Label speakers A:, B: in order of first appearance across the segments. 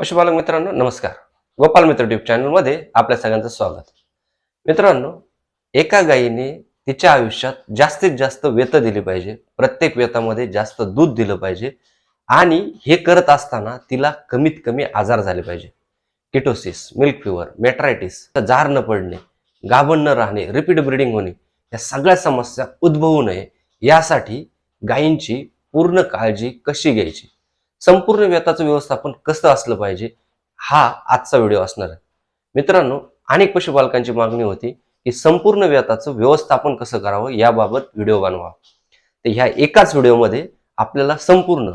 A: पशुपालक मित्रांनो नमस्कार. गोपाल मित्र ट्यूब चॅनलमध्ये आपल्या सगळ्यांचं स्वागत. मित्रांनो एका गायीने तिच्या आयुष्यात जास्तीत जास्त वेत दिली पाहिजे. प्रत्येक वेतामध्ये जास्त दूध दिलं पाहिजे आणि हे करत असताना तिला कमीत कमी आजार झाले पाहिजे. किटोसिस मिल्क फिवर मेट्रायटिस जार न पडणे गाभण न राहणे रिपीट ब्रिडिंग होणे या सगळ्या समस्या उद्भवू नये यासाठी गायींची पूर्ण काळजी कशी घ्यायची? संपूर्ण व्यताचं व्यवस्थापन कसं असलं पाहिजे हा आजचा व्हिडिओ असणार आहे. मित्रांनो अनेक पशुपालकांची मागणी होती की संपूर्ण व्यताचं व्यवस्थापन कसं करावं याबाबत व्हिडिओ बनवा. तर ह्या एकाच व्हिडिओमध्ये आपल्याला संपूर्ण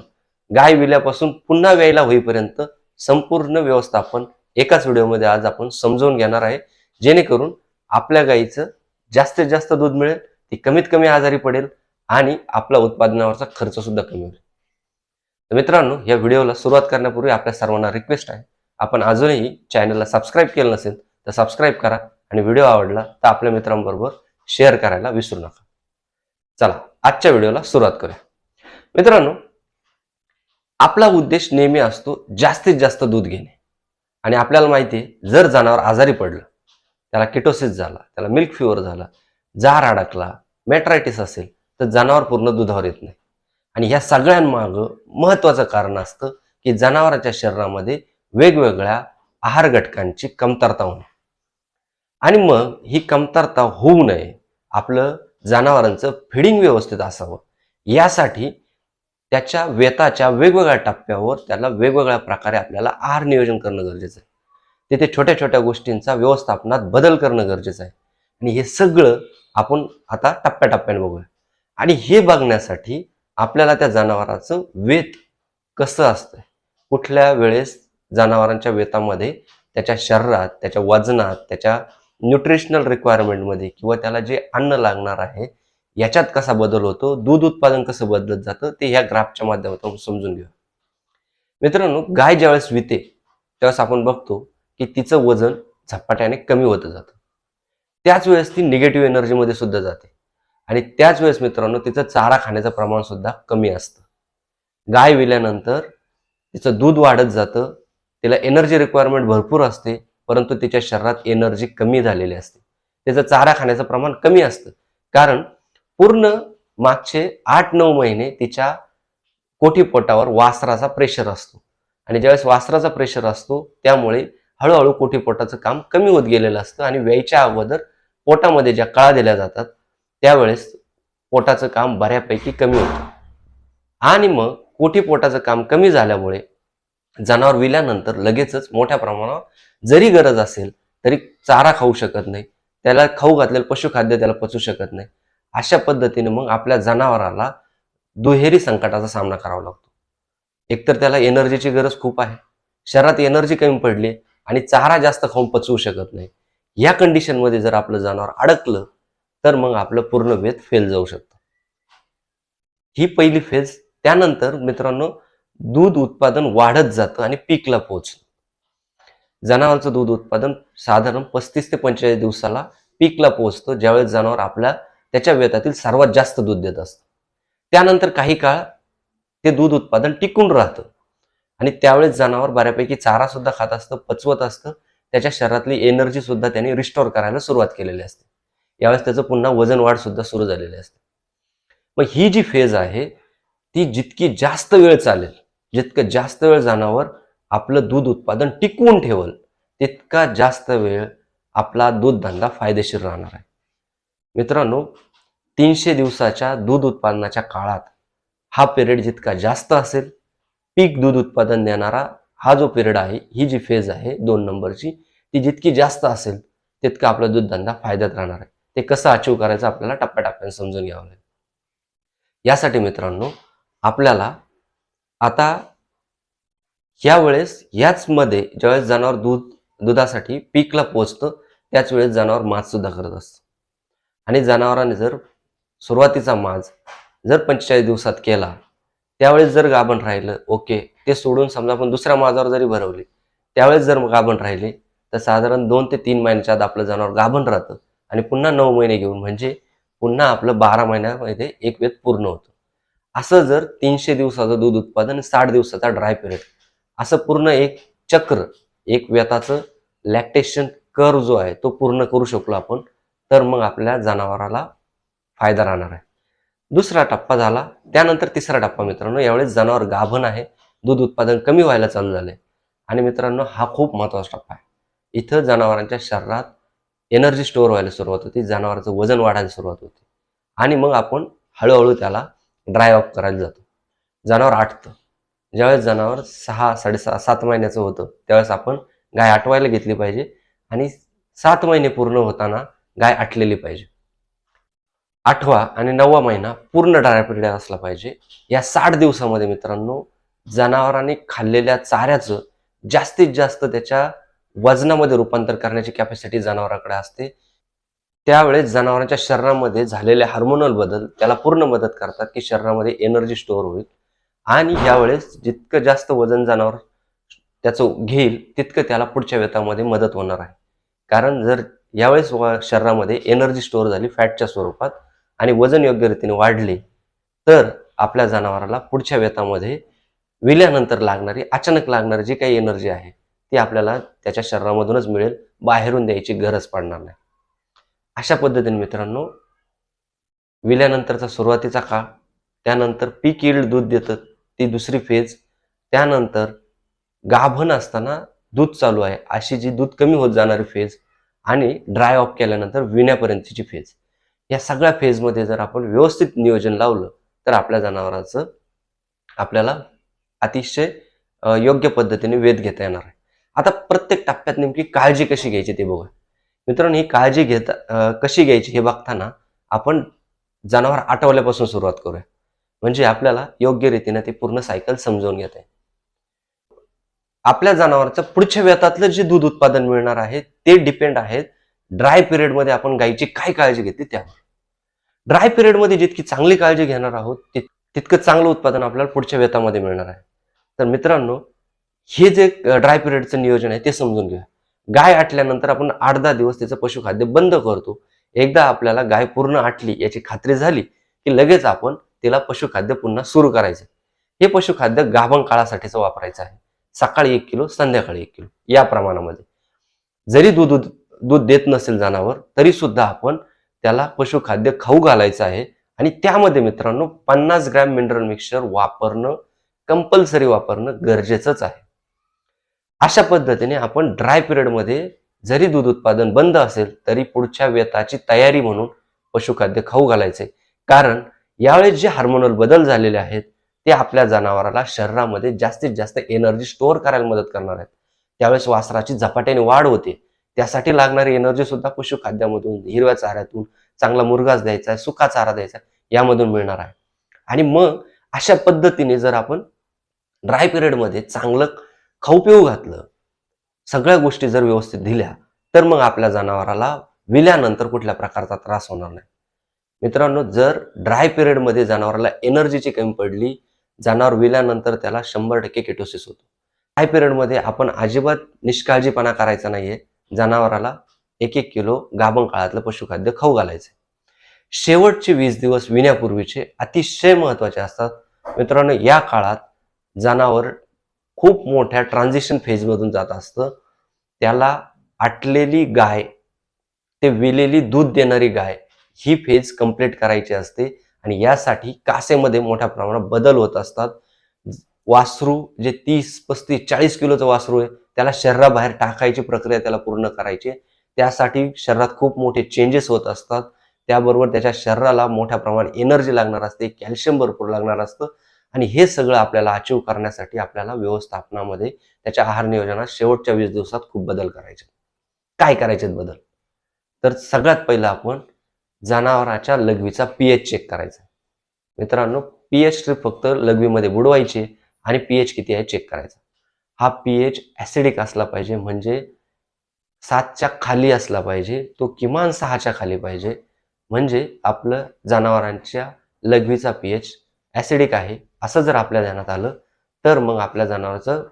A: गाय विल्यापासून पुन्हा व्यायला होईपर्यंत संपूर्ण व्यवस्थापन एकाच व्हिडिओमध्ये आज आपण समजावून घेणार आहे. जेणेकरून आपल्या गायीचं जास्तीत जास्त दूध मिळेल ती कमीत कमी आजारी पडेल आणि आपला उत्पादनावरचा खर्च सुद्धा कमी होईल. तर मित्रांनो या व्हिडिओला सुरुवात करण्यापूर्वी आपल्या सर्वांना रिक्वेस्ट आहे. आपण अजूनही चॅनलला सबस्क्राईब केलं नसेल तर सबस्क्राईब करा आणि व्हिडिओ आवडला तर आपल्या मित्रांबरोबर शेअर करायला विसरू नका. चला आजच्या व्हिडिओला सुरुवात करूया. मित्रांनो आपला उद्देश नेहमी असतो जास्तीत जास्त दूध घेणे. आणि आपल्याला माहिती आहे जर जनावर आजारी पडलं त्याला किटोसिस झाला त्याला मिल्क फिवर झाला जार अडकला मॅट्रायटिस असेल तर जनावर पूर्ण दुधावर येत नाही. आणि ह्या सगळ्यांमागं महत्वाचं कारण असतं की जनावरांच्या शरीरामध्ये वेगवेगळ्या आहार घटकांची कमतरता होणे. आणि मग ही कमतरता होऊ नये आपलं जनावरांचं फिडिंग व्यवस्थित असावं. यासाठी त्याच्या वेताच्या वेगवेगळ्या टप्प्यावर त्याला वेगवेगळ्या प्रकारे आपल्याला आहार नियोजन करणं गरजेचं आहे. तिथे छोट्या छोट्या गोष्टींचा व्यवस्थापनात बदल करणं गरजेचं आहे. आणि हे सगळं आपण आता टप्प्याटप्प्याने बघूया. आणि हे बघण्यासाठी आपल्याला त्या जनावराचं वेत कसं असतं कुठल्या वेळेस जनावरांच्या वेतामध्ये त्याच्या शरीरात त्याच्या वजनात त्याच्या न्यूट्रिशनल रिक्वायरमेंटमध्ये किंवा त्याला जे अन्न लागणार आहे याच्यात कसा बदल होतो? दूध उत्पादन कसं बदलत जातं? ते ह्या ग्राफच्या माध्यमातून समजून घेऊ मित्रांनो गाय ज्यावेळेस विते त्यावेळेस आपण बघतो की तिचं वजन झपाट्याने कमी होत जातं. त्याच वेळेस ती निगेटिव्ह एनर्जीमध्ये सुद्धा जाते. आणि त्याच वेळेस मित्रांनो तिचं चारा खाण्याचं प्रमाण सुद्धा कमी असतं. गाय विल्यानंतर तिचं दूध वाढत जातं तिला एनर्जी रिक्वायरमेंट भरपूर असते परंतु तिच्या शरीरात एनर्जी कमी झालेली असते. त्याचं चारा खाण्याचं प्रमाण कमी असतं. कारण पूर्ण मागचे आठ नऊ महिने तिच्या कोठीपोटावर वासराचा प्रेशर असतो. आणि ज्यावेळेस वासराचा प्रेशर असतो त्यामुळे हळूहळू कोठीपोटाचं काम कमी होत गेलेलं असतं आणि व्यायच्या अगोदर पोटामध्ये ज्या कळा दिल्या जातात त्यावेळेस पोटाचं काम बऱ्यापैकी कमी होतं. आणि मग कोठी पोटाचं काम कमी झाल्यामुळे जनावर विल्यानंतर लगेचच मोठ्या प्रमाणावर जरी गरज असेल तरी चारा खाऊ शकत नाही. त्याला खाऊ घातलेलं पशुखाद्य त्याला पचू शकत नाही. अशा पद्धतीने मग आपल्या जनावराला दुहेरी संकटाचा सामना करावा लागतो. एकतर त्याला एनर्जीची गरज खूप आहे. शरीरात एनर्जी कमी पडली आणि चारा जास्त खाऊन पचवू शकत नाही. या कंडिशनमध्ये जर आपलं जनावर अडकलं तर मग आपलं पूर्ण वेध फेल जाऊ शकतं. ही पहिली फेज त्यानंतर मित्रांनो दूध उत्पादन वाढत जातं आणि पीकला पोहोचतं. जनावरचं दूध उत्पादन साधारण पस्तीस ते पंचेचाळीस दिवसाला पीकला पोहोचतं ज्यावेळेस जनावर आपल्या त्याच्या वेतातील सर्वात जास्त दूध देत असतं. त्यानंतर काही काळ ते दूध उत्पादन टिकून राहतं. आणि त्यावेळेस जनावर बऱ्यापैकी चारा सुद्धा खात असतं पचवत असतं त्याच्या शरीरातली एनर्जी सुद्धा त्यांनी रिस्टोर करायला सुरुवात केलेली असते. यावेळेस त्याचं पुन्हा वजन वाढ सुद्धा सुरू झालेली असते. मग ही जी फेज आहे ती जितकी जास्त वेळ चालेल जितकं जास्त वेळ जाण्यावर आपलं दूध उत्पादन टिकवून ठेवल तितका जास्त वेळ आपला दूध धंदा फायदेशीर राहणार आहे. मित्रांनो तीनशे दिवसाच्या दूध उत्पादनाच्या काळात हा पिरियड जितका जास्त असेल पीक दूध उत्पादन देणारा हा जो पिरियड आहे ही जी फेज आहे दोन नंबरची ती जितकी जास्त असेल तितका आपला दूध धंदा फायद्यात राहणार आहे. ते कसं अचीव करायचं आपल्याला टप्प्याटप्प्याने समजून घ्यावं लागेल. यासाठी मित्रांनो आपल्याला आता यावेळेस याचमध्ये ज्यावेळेस जनावर दूध दुधासाठी पीकला पोचतं त्याच वेळेस जनावर माज सुद्धा करत असतं. आणि जनावरांनी जर सुरुवातीचा माज जर पंचेचाळीस दिवसात केला त्यावेळेस जर गाभण राहिलं ओके ते सोडून समजा आपण दुसऱ्या माजावर जरी भरवले त्यावेळेस जर गाभण राहिले तर साधारण दोन ते तीन महिन्याच्या आत आपलं जनावर गाभण राहतं. आणि पुन्हा नऊ महिने घेऊन म्हणजे पुन्हा आपलं बारा महिन्यामध्ये एक वेद पूर्ण होतो. असं जर तीनशे दिवसाचं दूध उत्पादन साठ दिवसाचा ड्राय पिरियड असं पूर्ण एक चक्र एक व्यताचं लॅक्टेशन कर जो आहे तो पूर्ण करू शकलो आपण तर मग आपल्या जनावराला फायदा राहणार आहे. दुसरा टप्पा झाला त्यानंतर तिसरा टप्पा मित्रांनो यावेळेस जनावर गाभण आहे दूध उत्पादन कमी व्हायला चालू झाले आणि मित्रांनो हा खूप महत्त्वाचा टप्पा आहे. इथं जनावरांच्या शरीरात एनर्जी स्टोअर व्हायला सुरुवात होती जनावरांचं वजन वाढायला सुरुवात होती. आणि मग आपण हळूहळू त्याला ड्राय ऑफ करायला जातो. जनावर आटतं. ज्यावेळेस जनावर सहा साडेसहा सात महिन्याचं होतं त्यावेळेस आपण गाय आटवायला घेतली पाहिजे आणि सात महिने पूर्ण होताना गाय आटलेली पाहिजे. आठवा आणि नववा महिना पूर्ण ड्राय पिरियड असला पाहिजे. या साठ दिवसामध्ये मित्रांनो जनावरांनी खाल्लेल्या चाऱ्याचं जास्तीत जास्त त्याच्या वजनामध्ये रूपांतर करण्याची कॅपॅसिटी जनावरांकडे असते. त्यावेळेस जनावरांच्या शरीरामध्ये झालेले हार्मोनल बदल त्याला पूर्ण मदत करतात की शरीरामध्ये एनर्जी स्टोअर होईल. आणि यावेळेस जितकं जास्त वजन जनावर त्याचं घेईल तितकं त्याला पुढच्या वेतामध्ये मदत होणार आहे. कारण जर यावेळेस व- शरीरामध्ये एनर्जी स्टोअर झाली फॅटच्या स्वरूपात आणि वजन योग्य रीतीने वाढले तर आपल्या जनावराला पुढच्या वेतामध्ये विल्यानंतर लागणारी अचानक लागणारी जी काही एनर्जी आहे ती आपल्याला त्याच्या शरीरामधूनच मिळेल. बाहेरून द्यायची गरज पडणार नाही. अशा पद्धतीने मित्रांनो विल्यानंतरचा सुरुवातीचा काळ त्यानंतर पीक इल्ड दूध देतं ती दुसरी फेज त्यानंतर गाभण असताना दूध चालू आहे. अशी जी दूध कमी होत जाणारी फेज आणि ड्राय ऑफ केल्यानंतर विण्यापर्यंतची फेज. या सगळ्या फेजमध्ये जर आपण व्यवस्थित नियोजन लावलं तर आपल्या जनावरांचं आपल्याला अतिशय योग्य पद्धतीने वेध घेता येणार आहे. आता प्रत्येक टप्प्यात नेमकी काळजी कशी घ्यायची ते बघूया. मित्रांनो ही काळजी घेता कशी घ्यायची हे बघताना आपण जनावर आठवल्यापासून सुरुवात करूया. म्हणजे आपल्याला योग्य रीतीने ते पूर्ण सायकल समजावून घेत आहे आपल्या जनावरचं पुढच्या व्यतातलं जे दूध उत्पादन मिळणार आहे ते डिपेंड आहेत ड्राय पिरियडमध्ये आपण गायीची काय काळजी घेतली त्यावर. ड्राय पिरियडमध्ये जितकी चांगली काळजी घेणार आहोत तित- तितकं चांगलं उत्पादन आपल्याला पुढच्या वेतामध्ये मिळणार आहे. तर मित्रांनो हे जे ड्राय पिरियडचं नियोजन आहे ते समजून घ्या गाय आटल्यानंतर आपण आठ दहा दिवस त्याचं पशुखाद्य बंद करतो. एकदा आपल्याला गाय पूर्ण आटली याची खात्री झाली की लगेच आपण तिला पशुखाद्य पुन्हा सुरू करायचं हे पशुखाद्य गाभण काळासाठीचं वापरायचं आहे. सकाळी एक किलो संध्याकाळी एक किलो या प्रमाणामध्ये. जरी दूध दूध दूध देत नसेल जनावर तरी सुद्धा आपण त्याला पशुखाद्य खाऊ घालायचं आहे. आणि त्यामध्ये मित्रांनो पन्नास ग्रॅम मिनरल मिक्सचर वापरणं कंपल्सरी वापरणं गरजेचंच आहे. अशा पद्धतीने आपण ड्राय पिरियडमध्ये जरी दूध उत्पादन बंद असेल तरी पुढच्या वेताची तयारी म्हणून पशुखाद्य खाऊ घालायचे. कारण यावेळेस जे हार्मोनल बदल झालेले आहेत ते आपल्या जनावराला शरीरामध्ये जास्तीत जास्त एनर्जी स्टोअर करायला मदत करणार आहेत. त्यावेळेस वासराची झपाट्याने वाढ होते. त्यासाठी लागणारी एनर्जी सुद्धा पशुखाद्यामधून हिरव्या चाऱ्यातून चांगला मुरगास द्यायचा आहे सुका चारा द्यायचा आहे, यामधून मिळणार आहे. आणि मग अशा पद्धतीने जर आपण ड्राय पिरियडमध्ये चांगलं खाऊ पिऊ घातलं. सगळ्या गोष्टी जर व्यवस्थित दिल्या तर मग आपल्या जनावराला विल्यानंतर कुठल्या प्रकारचा त्रास होणार नाही. मित्रांनो जर ड्राय पिरियडमध्ये जनावराला एनर्जीची कमी पडली जनावर विल्यानंतर त्याला शंभर टक्के केटोसिस होतो. ड्राय पिरियडमध्ये आपण अजिबात निष्काळजीपणा करायचा नाहीये. जनावराला एक एक किलो गाभण काळातलं पशुखाद्य खाऊ घालायचं शेवटचे वीस दिवस विण्यापूर्वीचे अतिशय महत्त्वाचे असतात. मित्रांनो या काळात जनावर खूप मोठ्या ट्रान्झिशन फेजमधून जात असतं. त्याला आटलेली गाय ते विलेली दूध देणारी गाय ही फेज कंप्लीट करायची असते आणि यासाठी कासेमध्ये मोठ्या प्रमाणात बदल होत असतात. वासरू जे तीस पस्तीस चाळीस किलोचं वासरू आहे त्याला शरीराबाहेर टाकायची प्रक्रिया त्याला पूर्ण करायची त्यासाठी शरीरात खूप मोठे चेंजेस होत असतात. त्याबरोबर त्याच्या शरीराला मोठ्या प्रमाणात एनर्जी लागणार असते कॅल्शियम भरपूर लागणार असतं. आणि हे सगळं आपल्याला अचीव करण्यासाठी आपल्याला व्यवस्थापनामध्ये त्याच्या आहार नियोजनात शेवटच्या वीस दिवसात खूप बदल करायचे. काय करायचे बदल? तर सगळ्यात पहिलं आपण जनावराच्या लघवीचा पीएच चेक करायचा. मित्रांनो पीएच स्ट्रीप फक्त लघवीमध्ये बुडवायची आणि पीएच किती आहे चेक करायचा. हा पीएच ऍसिडिक असला पाहिजे म्हणजे सातच्या खाली असला पाहिजे तो किमान सहाच्या खाली पाहिजे. म्हणजे आपलं जनावरांच्या लघवीचा पीएच ऍसिडिक आहे. असं जर आपल्या ध्यानात आलं तर मग आपल्या जनावरांचं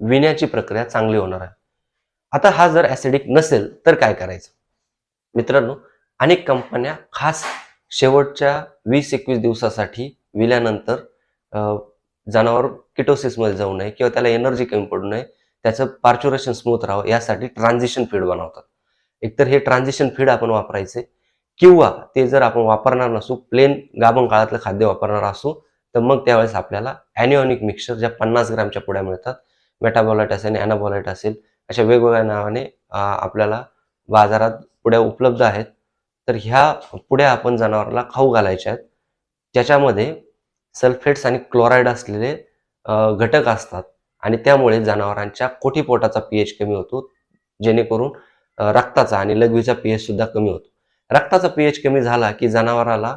A: विण्याची प्रक्रिया चांगली होणार आहे. आता हा जर ऍसिडिक नसेल तर काय करायचं? मित्रांनो अनेक कंपन्या खास शेवटच्या वीस एकवीस दिवसासाठी विल्यानंतर जनावर किटोसिसमध्ये जाऊ नये किंवा त्याला एनर्जी कमी पडू नये त्याचं पार्च्युरेशन स्मूथ राहावं यासाठी ट्रान्झिशन फीड बनवतात. एकतर हे ट्रान्झिशन फीड आपण वापरायचे किंवा ते जर आपण वापरणार नसू प्लेन गाभण काळातलं खाद्य वापरणार असू तर मग त्यावेळेस आपल्याला ॲनिओनिक मिक्सचर ज्या पन्नास ग्रामच्या पुढ्या मिळतात मेटाबॉलाइट असेल ॲनाबॉलाइट असेल अशा वेगवेगळ्या नावाने आपल्याला बाजारात पुढ्या उपलब्ध आहेत. तर ह्या पुढ्या आपण जनावराला खाऊ घालायच्या आहेत. ज्याच्यामध्ये सल्फेट्स आणि क्लोराईड असलेले घटक असतात. आणि त्यामुळे जनावरांच्या कोठीपोटाचा पी एच कमी होतो जेणेकरून रक्ताचा आणि लघवीचा पीएच सुद्धा कमी होतो. रक्ताचा पी एच कमी झाला की जनावराला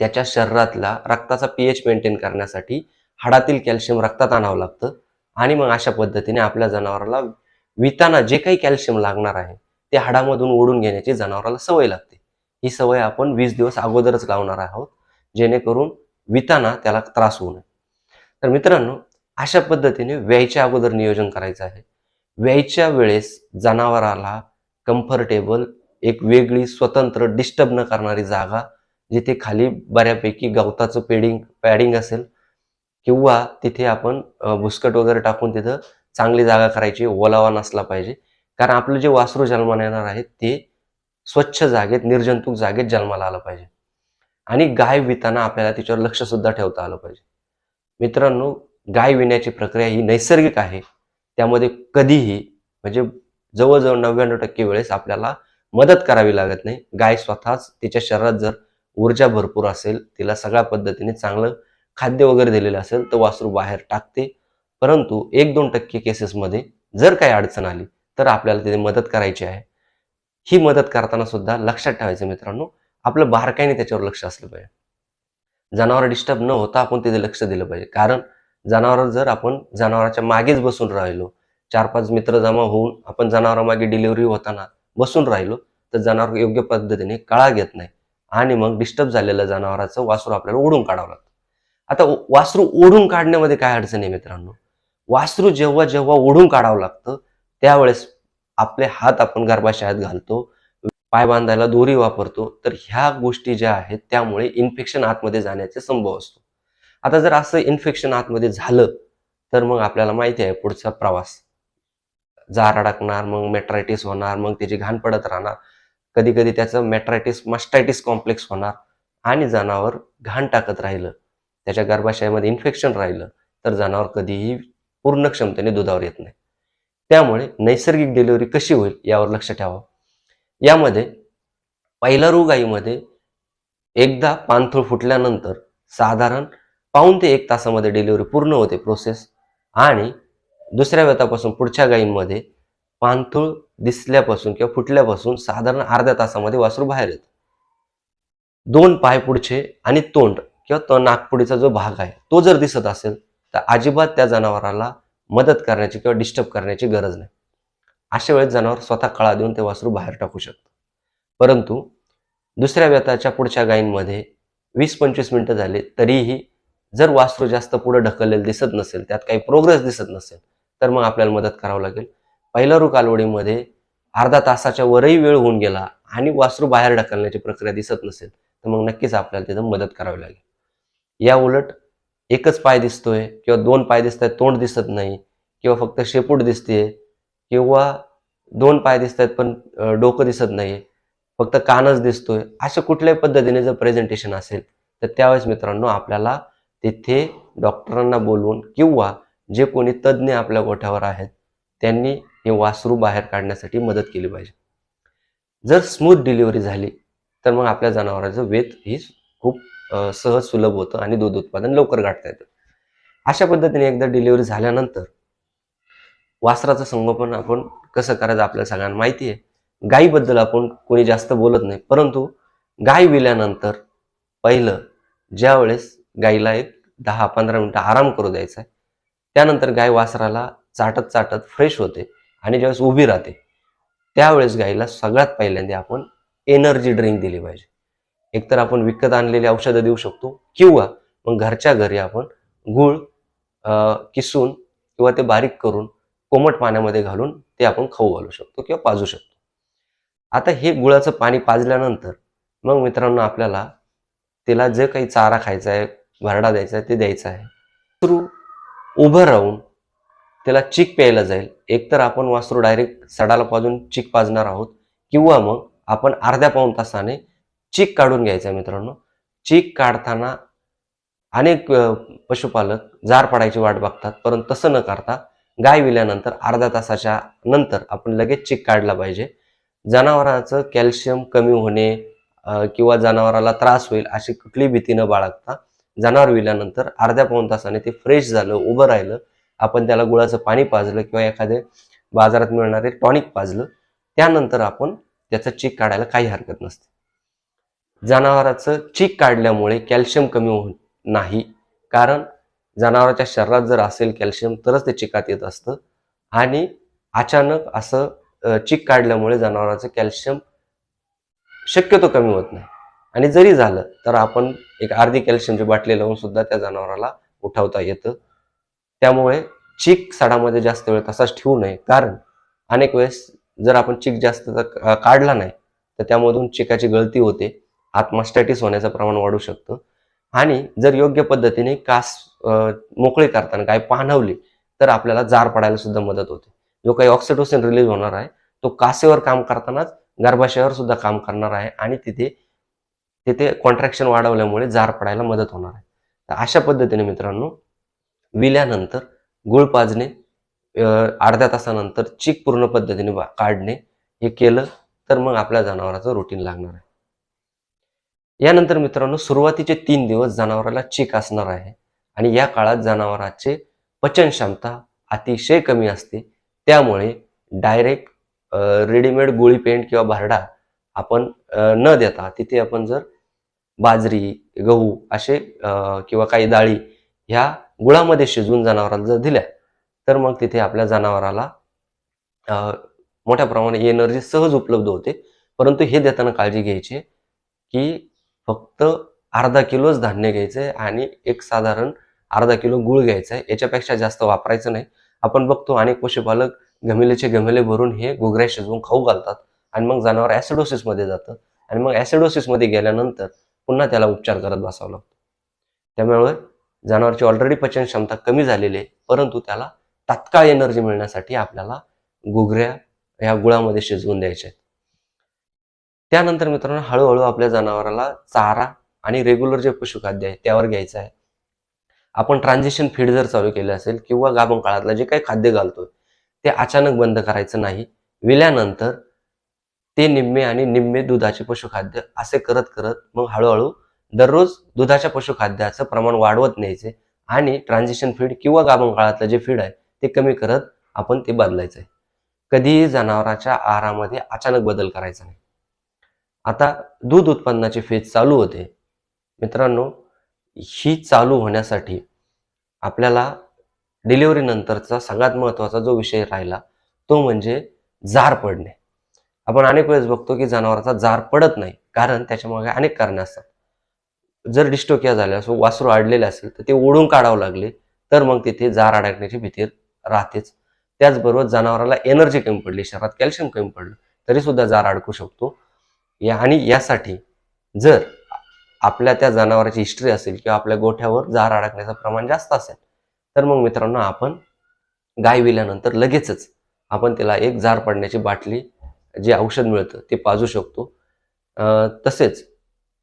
A: त्याच्या शरीरातला रक्ताचा पीएच मेंटेन करण्यासाठी हाडातील कॅल्शियम रक्तात आणावं लागतं. आणि मग अशा पद्धतीने आपल्या जनावराला विताना जे काही कॅल्शियम लागणार आहे ते हाडामधून ओढून घेण्याची जनावराला सवय लागते. ही सवय आपण वीस दिवस अगोदरच लावणार आहोत जेणेकरून विताना त्याला त्रास होऊ नये. तर मित्रांनो अशा पद्धतीने व्यायच्या अगोदर नियोजन करायचं आहे. व्यायच्या वेळेस जनावराला कम्फर्टेबल एक वेगळी स्वतंत्र डिस्टर्ब न करणारी जागा जिथे खाली बऱ्यापैकी गवताचं पेडिंग पॅडिंग असेल किंवा तिथे आपण अ, वगैरे टाकून तिथं चांगली जागा करायची ओलावा नसला पाहिजे. कारण आपलं जे वासरू जन्माला येणार आहे ते स्वच्छ जागेत निर्जंतुक जागेत जन्माला आलं पाहिजे. आणि गाय विताना आपल्याला तिच्यावर लक्ष सुद्धा ठेवता आलं पाहिजे. मित्रांनो गाय विण्याची प्रक्रिया ही नैसर्गिक आहे. त्यामध्ये कधीही म्हणजे जवळजवळ नव्याण्णव टक्के वेळेस आपल्याला मदत करावी लागत नाही. गाय स्वतःच तिच्या शरीरात जर ऊर्जा भरपूर असेल तिला सगळ्या पद्धतीने चांगलं खाद्य वगैरे दिलेलं असेल तर वासरू बाहेर टाकते. परंतु एक दोन टक्के केसेसमध्ये जर काही अडचण आली तर आपल्याला तिथे मदत करायची आहे. ही मदत करताना सुद्धा लक्षात ठेवायचं मित्रांनो आपलं बारकाईने त्याच्यावर लक्ष असलं पाहिजे. जनावर डिस्टर्ब न होता आपण तिथे लक्ष दिलं पाहिजे. कारण जनावर जर आपण जनावराच्या मागेच बसून राहिलो चार पाच मित्र जमा होऊन आपण जनावरामागे डिलिव्हरी होताना बसून राहिलो तर जनावर योग्य पद्धतीने कळा घेत नाही. आणि मग डिस्टर्ब झालेलं जनावराचं वासरू आपल्याला ओढून काढावं लागतं. आता वासरू ओढून काढण्यामध्ये काय अडचण आहे मित्रांनो? वासरू जेव्हा जेव्हा ओढून काढावं लागतं त्यावेळेस आपले हात आपण गर्भाशयात घालतो पाय बांधायला दोरी वापरतो तर ह्या गोष्टी ज्या आहेत त्यामुळे इन्फेक्शन आतमध्ये जाण्याचा संभव असतो. आता जर असं इन्फेक्शन आतमध्ये झालं तर मग आपल्याला माहिती आहे पुढचा प्रवास. जार अडकणार मग मेट्रायटिस होणार मग त्याची घाण पडत राहणार. कधी कधी त्याचं मॅट्रायटिस मस्टायटिस कॉम्प्लेक्स होणार आणि जनावर घाण टाकत राहिलं. त्याच्या गर्भाशयामध्ये इन्फेक्शन राहिलं तर जनावर कधीही पूर्ण क्षमतेने दुधावर येत नाही. त्यामुळे नैसर्गिक डिलिव्हरी कशी होईल यावर लक्ष ठेवावं. यामध्ये पहिला रोग गाईमध्ये एकदा पाणथूळ फुटल्यानंतर साधारण पाऊन ते एक तासामध्ये डिलिव्हरी पूर्ण होते प्रोसेस आणि दुसऱ्या वेतापासून पुढच्या गायींमध्ये पाणथळ दिसल्यापासून किंवा फुटल्यापासून साधारण अर्ध्या तासामध्ये वासरू बाहेर येतं दोन पाय पुढचे आणि तोंड किंवा तो नागपुडीचा जो भाग आहे तो जर दिसत असेल तर अजिबात त्या जनावराला मदत करण्याची किंवा डिस्टर्ब करण्याची गरज नाही. अशा वेळेस जनावर स्वतः कळा देऊन ते वासरू बाहेर टाकू शकतं परंतु दुसऱ्या व्यताच्या पुढच्या गायींमध्ये वीस पंचवीस मिनिटं झाले तरीही जर वासरू जास्त पुढे ढकललेलं दिसत नसेल त्यात काही प्रोग्रेस दिसत नसेल तर मग आपल्याला मदत करावं लागेल. पहिल्या रू कालवडीमध्ये अर्धा तासाच्या वरही वेळ होऊन गेला आणि वासरू बाहेर ढकलण्याची प्रक्रिया दिसत नसेल तर मग नक्कीच आपल्याला तिथं मदत करावी लागेल. या उलट एकच पाय दिसतोय किंवा दोन पाय दिसत आहेत तोंड दिसत नाही किंवा फक्त शेपूट दिसते किंवा दोन पाय दिसत आहेत पण डोकं दिसत नाही फक्त कानच दिसतोय अशा कुठल्याही पद्धतीने जर प्रेझेंटेशन असेल तर त्यावेळेस मित्रांनो आपल्याला तिथे डॉक्टरांना बोलवून किंवा जे कोणी तज्ज्ञ आपल्या गोठ्यावर आहेत त्यांनी हे वासरू बाहेर काढण्यासाठी मदत केली पाहिजे. जर स्मूथ डिलिव्हरी झाली तर मग आपल्या जनावरांचं वेत ही खूप सहज सुलभ होतं आणि दूध उत्पादन लवकर गाठता येतं. अशा पद्धतीने एकदा डिलिव्हरी झाल्यानंतर वासराचं संगोपन आपण कसं करायचं आपल्याला सगळ्यांना माहिती आहे. गायीबद्दल आपण कोणी जास्त बोलत नाही परंतु गाय विल्यानंतर पहिलं ज्या वेळेस गायीला एक दहा पंधरा मिनटं आराम करू द्यायचा आहे त्यानंतर गाय वासराला चाटत चाटत फ्रेश होते. आणि ज्यावेळेस उभी राहते त्यावेळेस गाईला सगळ्यात पहिल्यांदा आपण एनर्जी ड्रिंक दिली पाहिजे. एकतर आपण विकत आणलेली औषधं देऊ शकतो किंवा मग घरच्या घरी आपण गूळ किसून किंवा ते बारीक करून कोमट पाण्यामध्ये घालून ते आपण खाऊ घालू शकतो किंवा पाजू शकतो. आता हे गुळाचं पाणी पाजल्यानंतर मग मित्रांनो आपल्याला तिला जे काही चारा खायचा आहे भरडा द्यायचा आहे ते द्यायचं आहे. थ्रू उभं राहून त्याला चीक प्यायला जाईल. एकतर आपण वासरू डायरेक्ट सडाला पाजून चीक पाजणार आहोत किंवा मग आपण अर्ध्या पाऊण तासाने चीक काढून घ्यायचा मित्रांनो. चीक काढताना अनेक पशुपालक जार पडायची वाट बघतात परंतु तसं न करता गाय विल्यानंतर अर्ध्या तासाच्या नंतर आपण लगेच चीक काढला पाहिजे. जनावरांचं कॅल्शियम कमी होणे किंवा जनावराला त्रास होईल अशी कुठली भीती न बाळगता जनावर विल्यानंतर अर्ध्या पाऊण तासाने ते फ्रेश झालं उभं राहिलं आपण त्याला गुळाचं पाणी पाजलं किंवा एखादे बाजारात मिळणारे टॉनिक पाजलं त्यानंतर आपण त्याचं चीक काढायला काही हरकत नसते. जनावराचं चीक काढल्यामुळे कॅल्शियम कमी होत नाही कारण जनावराच्या शरीरात जर असेल कॅल्शियम तरच ते चिकात येत असतं. आणि अचानक असं चीक काढल्यामुळे जनावराचं कॅल्शियम शक्यतो कमी होत नाही. आणि जरी झालं तर आपण एक अर्धी कॅल्शियमची बाटली लावून सुद्धा त्या जनावराला उठवता येतं. त्यामुळे चीक सडामध्ये जास्त वेळ तसाच ठेवू नये. कारण अनेक वेळेस जर आपण चीक जास्त काढला नाही तर त्यामधून चिकाची गळती होते. आत्मास्टॅटिस होण्याचं प्रमाण वाढू शकतं. आणि जर योग्य पद्धतीने कास मोकळी करताना काय पाहणवली तर आपल्याला जार पडायला सुद्धा मदत होते. जो काही ऑक्सिटोसिन रिलीज होणार आहे तो कासेवर काम करतानाच गर्भाशयावर सुद्धा काम करणार आहे आणि तिथे तिथे कॉन्ट्रॅक्शन वाढवल्यामुळे जार पडायला मदत होणार आहे. तर अशा पद्धतीने मित्रांनो विल्यानंतर गुळ पाजणे अर्ध्या तासानंतर चीक पूर्ण पद्धतीने काढणे हे केलं तर मग आपल्या जनावराचं रुटीन लागणार आहे. यानंतर मित्रांनो सुरुवातीचे तीन दिवस जनावराला चीक असणार आहे आणि या काळात जनावराचे पचन क्षमता अतिशय कमी असते. त्यामुळे डायरेक्ट रेडीमेड गोळी पेंट किंवा भारडा आपण न देता तिथे आपण जर बाजरी गहू असे किंवा काही डाळी ह्या गुळामध्ये शिजवून जनावराला जर दिल्या तर मग तिथे आपल्या जनावराला मोठ्या प्रमाणात एनर्जी सहज उपलब्ध होते. परंतु हे देताना काळजी घ्यायची की फक्त अर्धा किलोच धान्य घ्यायचंय आणि एक साधारण अर्धा किलो गुळ घ्यायचा आहे याच्यापेक्षा जास्त वापरायचं नाही. आपण बघतो अनेक पशुपालक गमिलेचे गमिले भरून हे घुगऱ्या शिजवून खाऊ घालतात आणि मग जनावर ॲसिडोसिसमध्ये जातं. आणि मग ॲसिडोसिसमध्ये गेल्यानंतर पुन्हा त्याला उपचार करत बसावं लागतो. त्यामुळे जनावरची ऑलरेडी पचन क्षमता कमी झालेली आहे परंतु त्याला तात्काळ एनर्जी मिळण्यासाठी आपल्याला घुगऱ्या ह्या गुळामध्ये शिजवून द्यायच्या आहेत. त्यानंतर मित्रांनो हळूहळू आपल्या जनावराला चारा आणि रेग्युलर जे पशुखाद्य आहे त्यावर घ्यायचं आहे. आपण ट्रान्झिशन फीड जर चालू केलं असेल किंवा गाभण काळातलं जे काही खाद्य घालतोय ते अचानक बंद करायचं नाही. विल्यानंतर ते निम्मे आणि निम्मे दुधाचे पशुखाद्य असे करत करत मग हळूहळू दररोज दुधाच्या पशुखाद्याचं प्रमाण वाढवत न्यायचे आणि ट्रान्झिशन फीड किंवा गाभण काळातलं जे फीड आहे ते कमी करत आपण ते बदलायचं आहे कधीही जनावराच्या आहारामध्ये अचानक बदल करायचा नाही. आता दूध उत्पन्नाची फेज चालू होते. मित्रांनो ही चालू होण्यासाठी आपल्याला डिलिव्हरी नंतरचा सगळ्यात महत्त्वाचा जो विषय राहिला तो म्हणजे जार पडणे. आपण अनेक वेळेस बघतो की जनावराचा जार पडत नाही कारण त्याच्यामागे अनेक कारणं असतात. जर डिस्टोकिया झाल्या असो वासरू अडलेले असेल तर ते ओढून काढावं लागले तर मग तिथे जार अडकण्याची भीती राहतेच. त्याचबरोबर जनावराला एनर्जी कमी पडली शरीरात कॅल्शियम कमी पडलं तरी सुद्धा जार अडकू शकतो. या आणि यासाठी जर आपल्या त्या जनावराची हिस्ट्री असेल किंवा आपल्या गोठ्यावर जार अडकण्याचं प्रमाण जास्त असेल तर मग मित्रांनो आपण गाय विल्यानंतर लगेचच आपण त्याला एक जार पडण्याची बाटली जे औषध मिळतं ते पाजू शकतो. तसेच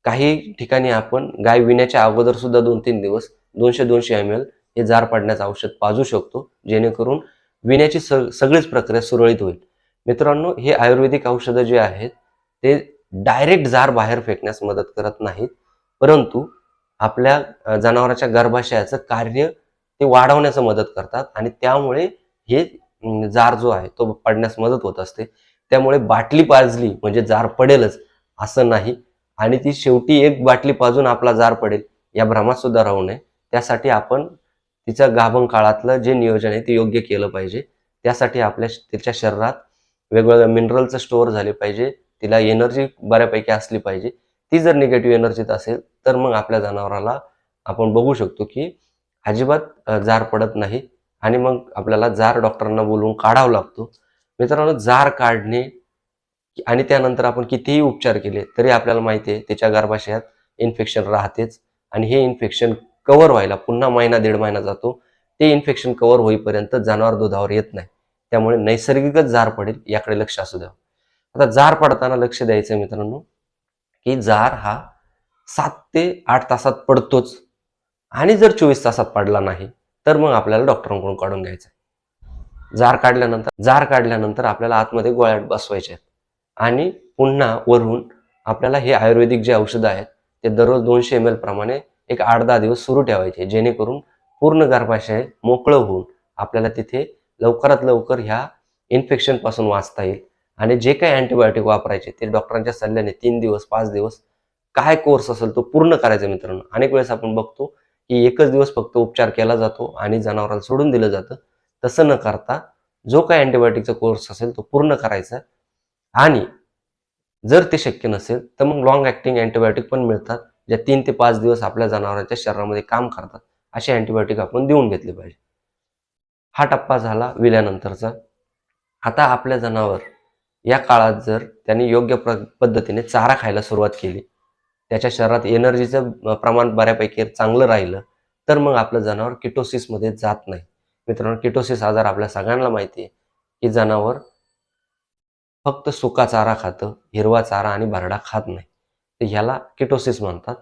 A: काही ठिकाणी आपण गाय विण्याच्या अगोदर सुद्धा दोन तीन दिवस दोनशे दोनशे एम एल हे जार पाडण्याचं औषध पाजू शकतो जेणेकरून विण्याची स सगळीच प्रक्रिया सुरळीत होईल. मित्रांनो हे आयुर्वेदिक औषधं जे आहेत ते डायरेक्ट जार बाहेर फेकण्यास मदत करत नाहीत. परंतु आपल्या जनावराच्या गर्भाशयाचं कार्य ते वाढवण्यास मदत करतात आणि त्यामुळे हे जार जो आहे तो पडण्यास मदत होत असते. त्यामुळे बाटली पाजली म्हणजे जार पडेलच असं नाही. आणि ती शेवटी एक बाटली पाजून आपला जार पडेल. या भ्रमात सुद्धा राहू नये. त्यासाठी आपण तिच्या गाभण काळातलं जे नियोजन आहे ते योग्य केलं पाहिजे. त्यासाठी आपल्या तिच्या शरीरात वेगवेगळ्या मिनरलचं स्टोअर झाले पाहिजे. तिला एनर्जी बऱ्यापैकी असली पाहिजे. ती जर निगेटिव्ह एनर्जीत असेल तर मग आपल्या जनावराला आपण बघू शकतो की अजिबात जार पडत नाही. आणि मग आपल्याला जार डॉक्टरांना बोलवून काढावा लागतो. मित्रांनो जार काढणे आणि त्यानंतर आपण कितीही उपचार केले तरी आपल्याला माहिती आहे त्याच्या गर्भाशयात इन्फेक्शन राहतेच. आणि हे इन्फेक्शन कव्हर व्हायला पुन्हा महिना दीड महिना जातो. ते इन्फेक्शन कव्हर होईपर्यंत जनावर दुधावर येत नाही. त्यामुळे नैसर्गिकच जार पडेल याकडे लक्ष असू द्यावं आता जार पडताना लक्ष द्यायचं मित्रांनो की जार हा सात ते आठ तासात पडतोच. आणि जर चोवीस तासात पडला नाही तर मग आपल्याला डॉक्टरांकडून काढून घ्यायचं आहे. जार काढल्यानंतर जार काढल्यानंतर आपल्याला आतमध्ये गोळ्या बसवायच्या आणि पुन्हा वरून आपल्याला हे आयुर्वेदिक जे औषधं आहेत ते दररोज दोनशे एम एल प्रमाणे एक आठ दहा दिवस सुरू ठेवायचे जेणेकरून पूर्ण गर्भाशय मोकळं होऊन आपल्याला तिथे लवकरात लवकर ह्या इन्फेक्शनपासून वाचता येईल. आणि जे काही अँटीबायोटिक वापरायचे ते डॉक्टरांच्या सल्ल्याने तीन दिवस पाच दिवस काय कोर्स असेल तो पूर्ण करायचा मित्रांनो. अनेक वेळेस आपण बघतो की एकच दिवस फक्त उपचार केला जातो आणि जनावरांना सोडून दिलं जातं. तसं न करता जो काही अँटीबायोटिकचा कोर्स असेल तो पूर्ण करायचा. आणि जर ते शक्य नसेल तर मग लॉंग ऍक्टिंग अँटीबायोटिक पण मिळतात ज्या तीन ते पाच दिवस आपल्या जनावरांच्या शरीरामध्ये काम करतात. असे अँटीबायोटिक आपण देऊन घेतले पाहिजे. हा टप्पा झाला विल्यानंतरचा. आता आपल्या जनावर या काळात जर त्यांनी योग्य प्र- पद्धतीने चारा खायला सुरुवात केली त्याच्या शरीरात एनर्जीचं प्रमाण बऱ्यापैकी चांगलं राहिलं तर मग आपलं जनावर किटोसिसमध्ये जात नाही. मित्रांनो किटोसिस आजार आपल्या सगळ्यांना माहिती आहे की जनावर फक्त सुका चारा खातं हिरवा चारा आणि भरडा खात नाही. तर ह्याला किटोसिस म्हणतात.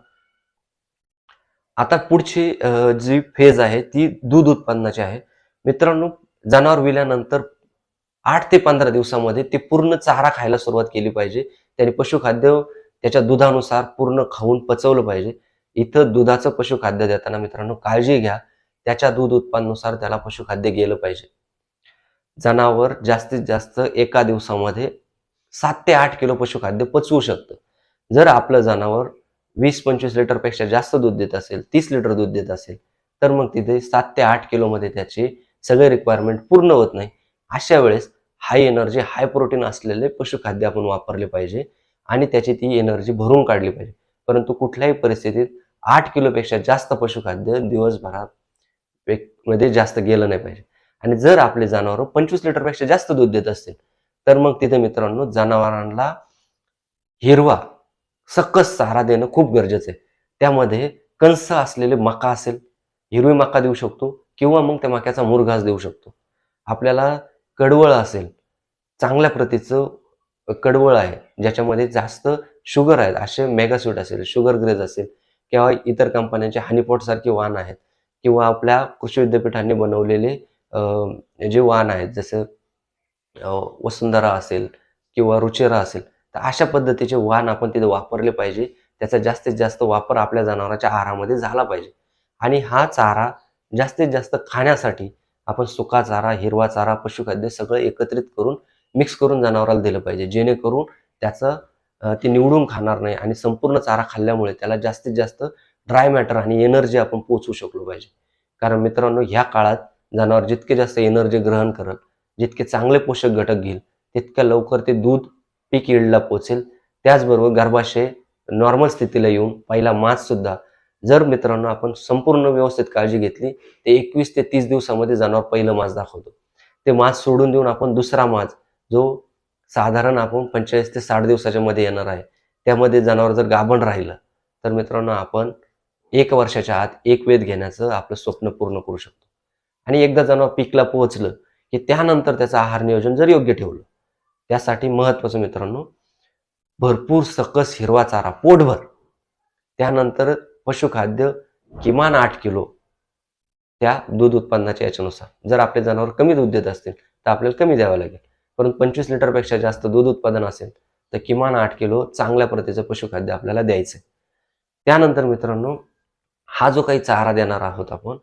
A: आता पुढची जी फेज आहे ती दूध उत्पादनाची आहे. मित्रांनो जनावर विल्यानंतर आठ ते पंधरा दिवसामध्ये ते पूर्ण चारा खायला सुरुवात केली पाहिजे. त्याने पशुखाद्य त्याच्या दुधानुसार पूर्ण खाऊन पचवलं पाहिजे. इथं दुधाचं पशुखाद्य देताना मित्रांनो काळजी घ्या. त्याच्या दूध उत्पादनानुसार त्याला पशुखाद्य गेलं पाहिजे. जनावर जास्तीत जास्त एका दिवसामध्ये सात ते आठ किलो पशुखाद्य पचवू शकतं. जर आपलं जनावर वीस पंचवीस लिटरपेक्षा जास्त दूध देत असेल तीस लिटर दूध देत असेल तर मग तिथे सात ते आठ किलोमध्ये त्याची सगळे रिक्वायरमेंट पूर्ण होत नाही. अशा वेळेस हाय एनर्जी हाय प्रोटीन असलेले पशुखाद्य आपण वापरले पाहिजे आणि त्याची ती एनर्जी भरून काढली पाहिजे. परंतु कुठल्याही परिस्थितीत आठ किलोपेक्षा जास्त पशुखाद्य दिवसभरात मध्ये जास्त गेलं नाही पाहिजे. आणि जर आपले जनावर पंचवीस लिटरपेक्षा जास्त दूध देत असतील तर मग तिथे मित्रांनो जनावरांना हिरवा सकस चारा देणं खूप गरजेचं आहे. त्यामध्ये कंस असलेले मका असेल हिरवी मका देऊ शकतो किंवा मग त्या मक्याचा मुरघास देऊ शकतो. आपल्याला कडवळ असेल चांगल्या प्रतीचं कडवळ आहे ज्याच्यामध्ये जास्त शुगर आहेत असे मेगास्वीट असेल शुगर ग्रेज असेल किंवा इतर कंपन्यांचे हनीपॉट सारखे वाण आहेत किंवा आपल्या कृषी विद्यापीठांनी बनवलेले जे वाण आहेत जसं वसुंधरा असेल किंवा रुचिरा असेल तर अशा पद्धतीचे वाण आपण तिथे वापरले पाहिजे. त्याचा जास्तीत जास्त वापर आपल्या जनावरांच्या आहारामध्ये झाला पाहिजे. आणि हा चारा जास्तीत जास्त खाण्यासाठी आपण सुका चारा हिरवा चारा पशुखाद्य सगळं एकत्रित करून मिक्स करून जनावराला दिलं पाहिजे. जेणेकरून त्याचं ते निवडून खाणार नाही आणि संपूर्ण चारा खाल्ल्यामुळे त्याला जास्तीत जास्त ड्राय मॅटर आणि एनर्जी आपण पोचवू शकलो पाहिजे. कारण मित्रांनो ह्या काळात जनावर जितके जास्त एनर्जी ग्रहण करल जितके चांगले पोषक घटक घेईल तितक्या लवकर ते दूध पीक येडला पोचेल. त्याचबरोबर गर्भाशय नॉर्मल स्थितीला येऊन पहिला मास सुद्धा जर मित्रांनो आपण संपूर्ण व्यवस्थित काळजी घेतली ते एकवीस ते तीस दिवसामध्ये जनावर पहिलं मास दाखवतो. ते मास सोडून देऊन आपण दुसरा मास जो साधारण आपण पंचेचाळीस ते साठ दिवसाच्या मध्ये येणार आहे त्यामध्ये जनावर जर गाभण राहिलं तर मित्रांनो आपण एक वर्षाच्या आत एक वेध घेण्याचं आपलं स्वप्न पूर्ण करू शकतो. आणि एकदा जनावर पीकला पोहोचलं की त्यानंतर त्याचं आहार नियोजन जर योग्य ठेवलं. त्यासाठी महत्वाचं मित्रांनो भरपूर सकस हिरवा चारा पोटभर. त्यानंतर पशुखाद्य किमान आठ किलो त्या दूध उत्पादनाच्या याच्यानुसार. जर आपले जनावर कमी दूध देत असतील तर आपल्याला कमी द्यावं लागेल. परंतु पंचवीस लिटरपेक्षा जास्त दूध उत्पादन असेल तर किमान आठ किलो चांगल्या प्रतीचं पशुखाद्य आपल्याला द्यायचं त्यानंतर मित्रांनो हा जो काही चारा देणार आहोत आपण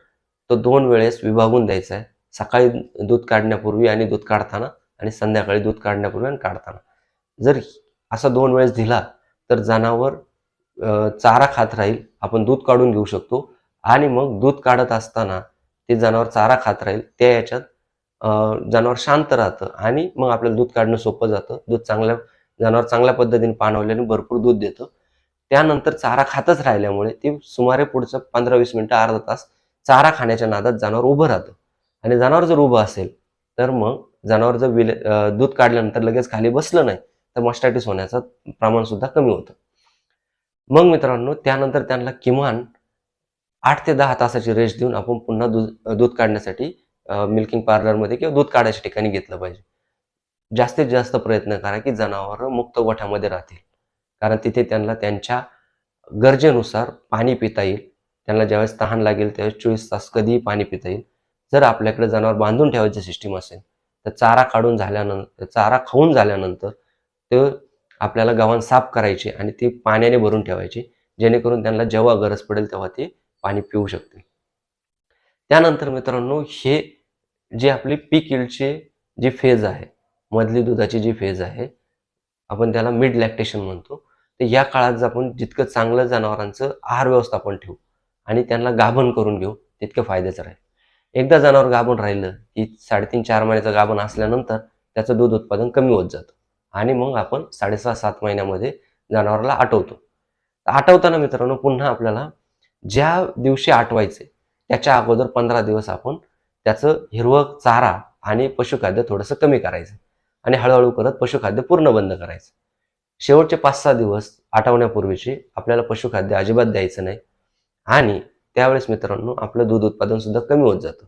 A: तो दोन वेळेस विभागून द्यायचा आहे. सकाळी दूध काढण्यापूर्वी आणि दूध काढताना आणि संध्याकाळी दूध काढण्यापूर्वी आणि काढताना. जर असा दोन वेळेस दिला तर जनावर चारा खात राहील. आपण दूध काढून घेऊ शकतो. आणि मग दूध काढत असताना ते जनावर चारा खात राहील. त्या याच्यात जनावर शांत राहतं आणि मग आपल्याला दूध काढणं सोपं जातं. दूध चांगल्या जनावर चांगल्या पद्धतीने पाणवल्याने भरपूर दूध देतं. त्यानंतर चारा खातच राहिल्यामुळे ते सुमारे पुढचं पंधरा वीस मिनटं अर्धा तास चारा खाण्याच्या नादात जनावर उभं राहतं. आणि जनावर जर उभं असेल तर मग जनावर जर विले दूध काढल्यानंतर लगेच खाली बसलं नाही तर मस्टायटिस होण्याचं प्रमाण सुद्धा कमी होतं. मग मित्रांनो त्यानंतर त्यांना किमान आठ ते दहा तासाची रेस्ट देऊन आपण पुन्हा दूध दूध काढण्यासाठी मिल्किंग पार्लरमध्ये किंवा दूध काढायच्या ठिकाणी घेतलं पाहिजे. जास्तीत जास्त प्रयत्न करा की जनावरं मुक्त गोठ्यामध्ये राहतील. कारण तिथे त्यांना त्यांच्या गरजेनुसार पाणी पिता येईल. त्यांना ज्यावेळेस तहान लागेल त्यावेळेस चोवीस तास कधीही पाणी पिता येईल. जर आपल्याकडे जनावर बांधून ठेवायची सिस्टीम असेल तर चारा काढून झाल्यानंतर चारा खाऊन झाल्यानंतर ते आपल्याला गव्हाण साफ करायचे आणि ती पाण्याने भरून ठेवायची जेणेकरून त्यांना जेव्हा गरज पडेल तेव्हा ते पाणी पिऊ शकतील. त्यानंतर मित्रांनो हे जे आपली पीक इल्डची जी फेज आहे मधली दुधाची जी फेज आहे आपण त्याला मिड लॅक्टेशन म्हणतो. तर या काळात जर आपण जितकं चांगलं जनावरांचं आहार व्यवस्थापन ठेवू आणि त्यांना गाभण करून घेऊ तितकं फायद्याचं राहील. एकदा जनावर गाभण राहिलं की साडेतीन चार महिन्याचं गाभण असल्यानंतर त्याचं दूध उत्पादन कमी होत जातं. आणि मग आपण साडेसहा सात महिन्यामध्ये जनावराला आटवतो. आटवताना मित्रांनो पुन्हा आपल्याला ज्या दिवशी आटवायचे त्याच्या अगोदर पंधरा दिवस आपण त्याचं हिरवं चारा आणि पशुखाद्य थोडंसं कमी करायचं. आणि हळूहळू करत पशुखाद्य पूर्ण बंद करायचं. शेवटचे पाच सहा दिवस आठवण्यापूर्वीची आपल्याला पशुखाद्य अजिबात द्यायचं नाही. आणि त्यावेळेस मित्रांनो आपलं दूध उत्पादन सुद्धा कमी होत जातं.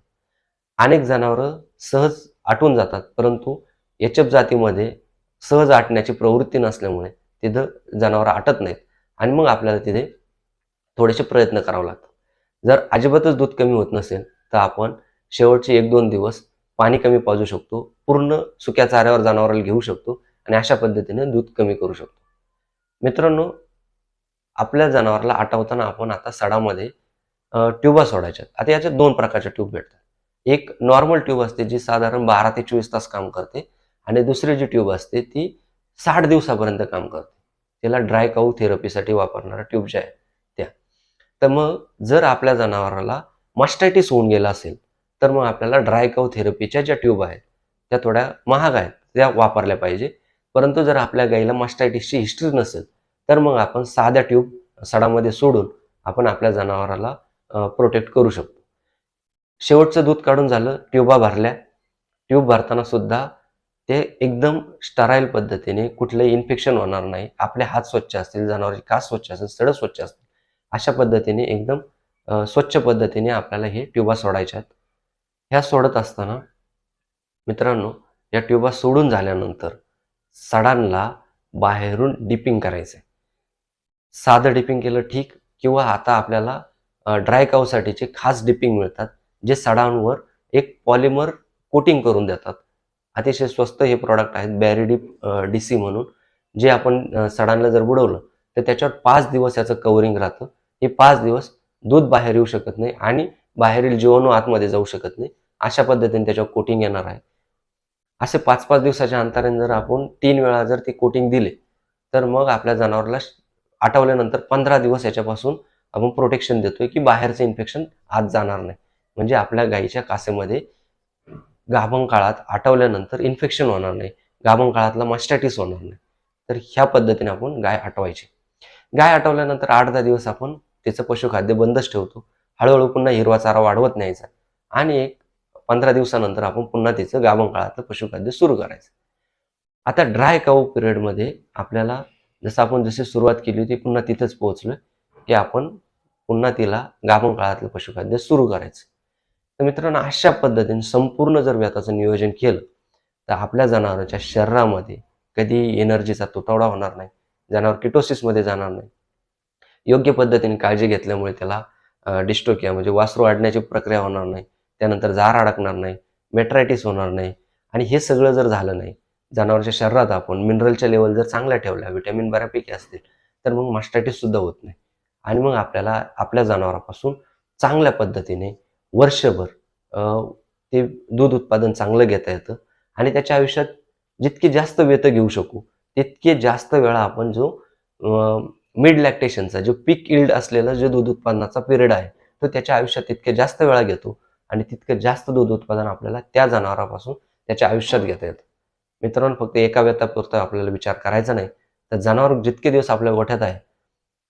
A: अनेक जनावरं सहज आटून जातात परंतु एच एफ जातीमध्ये सहज आटण्याची प्रवृत्ती नसल्यामुळे तिथं जनावरं आटत नाहीत आणि मग आपल्याला तिथे थोडेसे प्रयत्न करावे लागतात. जर अजिबातच दूध कमी होत नसेल तर आपण शेवटचे एक दोन दिवस पाणी कमी पाजू शकतो पूर्ण सुक्या चाऱ्यावर जनावराला घेऊ शकतो आणि अशा पद्धतीने दूध कमी करू शकतो. मित्रांनो आपल्या जनावराला आटवताना आपण आता सडामध्ये ट्यूबा सोडायच्यात. आता याच्यात दोन प्रकारच्या ट्यूब भेटतात. एक नॉर्मल ट्यूब असते जी साधारण बारा ते चोवीस तास काम करते आणि दुसरी जी ट्यूब असते ती साठ दिवसापर्यंत काम करते. त्याला ड्राय काऊ थेरपीसाठी वापरणाऱ्या ट्यूब ज्या आहे त्या. तर मग जर आपल्या जनावराला मास्टायटिस होऊन गेला असेल तर मग आपल्याला ड्राय काऊ थेरपीच्या ज्या ट्यूब आहेत त्या थोड्या महाग आहेत त्या वापरल्या पाहिजे. परंतु जर आपल्या गाईला मास्टायटिसची हिस्ट्री नसेल तर मग आपण साध्या ट्यूब सडामध्ये सोडून आपण आपल्या जनावराला प्रोटेक्ट करू शकतो. शेवटचं दूध काढून झालं ट्यूबा भरल्या. ट्यूब भरताना सुद्धा ते एकदम स्टराईल पद्धतीने कुठलंही इन्फेक्शन होणार नाही. आपले हात स्वच्छ असतील जनावरांची कास स्वच्छ असेल सडं स्वच्छ असतील अशा पद्धतीने एकदम स्वच्छ पद्धतीने आपल्याला हे ट्यूबा सोडायच्या आहेत ह्या सोडत असताना मित्रांनो या ट्यूबा सोडून झाल्यानंतर सडांना बाहेरून डिपिंग करायचं आहे साधं डिपिंग केलं ठीक किंवा आता आपल्याला ड्राय काऊसाठीचे खास डिपिंग मिळतात जे सडांवर एक पॉलिमर कोटिंग करून देतात. अतिशय स्वस्त हे प्रॉडक्ट आहेत बॅरिडीप डी सी म्हणून जे आपण सडांना जर बुडवलं तर त्याच्यावर पाच दिवस याचं कवरिंग राहतं. हे पाच दिवस दूध बाहेर येऊ शकत नाही आणि बाहेरील जीवाणू आतमध्ये जाऊ शकत नाही. अशा पद्धतीने त्याच्यावर कोटिंग येणार आहे. असे पाच पाच दिवसाच्या अंतराने जर आपण तीन वेळा जर ते कोटिंग दिले तर मग आपल्या जनावराला आठवल्यानंतर पंधरा दिवस याच्यापासून आपण प्रोटेक्शन देतोय की बाहेरचं इन्फेक्शन आत जाणार नाही. म्हणजे आपल्या गाईच्या कासेमध्ये गाभण काळात आठवल्यानंतर इन्फेक्शन होणार नाही. गाभण काळातला मास्टॅटिस होणार नाही. तर ह्या पद्धतीने आपण गाय आटवायची गाय आटवल्यानंतर आठ दहा दिवस आपण त्याचं पशुखाद्य बंदच ठेवतो. हळूहळू पुन्हा हिरवा चारा वाढवत न्यायचा. आणि एक पंधरा दिवसानंतर आपण पुन्हा तिचं गाभण काळातलं पशुखाद्य सुरू करायचं. आता ड्राय काऊ पिरियडमध्ये आपल्याला जसं आपण जशी सुरुवात केली होती पुन्हा तिथंच पोहोचलो की आपण पुन्हा तिला गाभण काळातलं पशुखाद्य सुरू करायचं. तर मित्रांनो अशा पद्धतीने संपूर्ण जर व्यताचं नियोजन केलं तर आपल्या जनावरांच्या शरीरामध्ये कधी एनर्जीचा तुटवडा होणार नाही जनावर किटोसिसमध्ये जाणार नाही. योग्य पद्धतीने काळजी घेतल्यामुळे त्याला डिस्टोकिया म्हणजे वासरू वाढण्याची प्रक्रिया होणार नाही त्यानंतर जार अडकणार नाही मेट्रायटिस होणार नाही आणि हे सगळं जर झालं नाही जनावरच्या शरीरात आपण मिनरलच्या लेवल जर चांगल्या ठेवल्या विटॅमिन बऱ्यापैकी असतील तर मग मास्टायटिस सुद्धा होत नाही. आणि मग आपल्याला आपल्या जनावरापासून चांगल्या पद्धतीने वर्षभर ते दूध उत्पादन चांगलं घेता येतं. आणि त्याच्या आयुष्यात जितके जास्त वेत घेऊ शकू तितके जास्त वेळा आपण जो मिड लॅक्टेशनचा जो पीक इल्ड असलेला जो दूध उत्पादनाचा पिरियड आहे तो त्याच्या आयुष्यात तितके जास्त वेळा घेतो. आणि तितकं जास्त दूध उत्पादन आपल्याला त्या जनावरापासून त्याच्या आयुष्यात घेता येतं. मित्रांनो फक्त एका व्यतापुरता आपल्याला विचार करायचा नाही. तर जनावर जितके दिवस आपल्या गोठ्यात आहे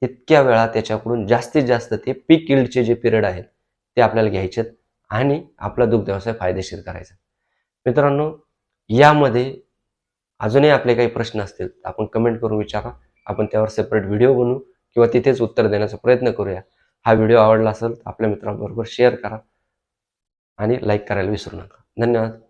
A: तितक्या वेळा त्याच्याकडून जास्तीत जास्त ते पीक इल्डचे जे पिरियड आहेत ते आपल्याला घ्यायचेत आणि आपला दुग्ध व्यवसाय फायदेशीर करायचा मित्रांनो यामध्ये अजूनही आपले काही प्रश्न असतील आपण कमेंट करून विचारा. आपण त्यावर सेपरेट व्हिडिओ बनवू किंवा तिथेच उत्तर देण्याचा प्रयत्न करूया. हा व्हिडिओ आवडला असेल तर आपल्या मित्रांबरोबर शेअर करा आणि लाईक करायला विसरू नका. धन्यवाद.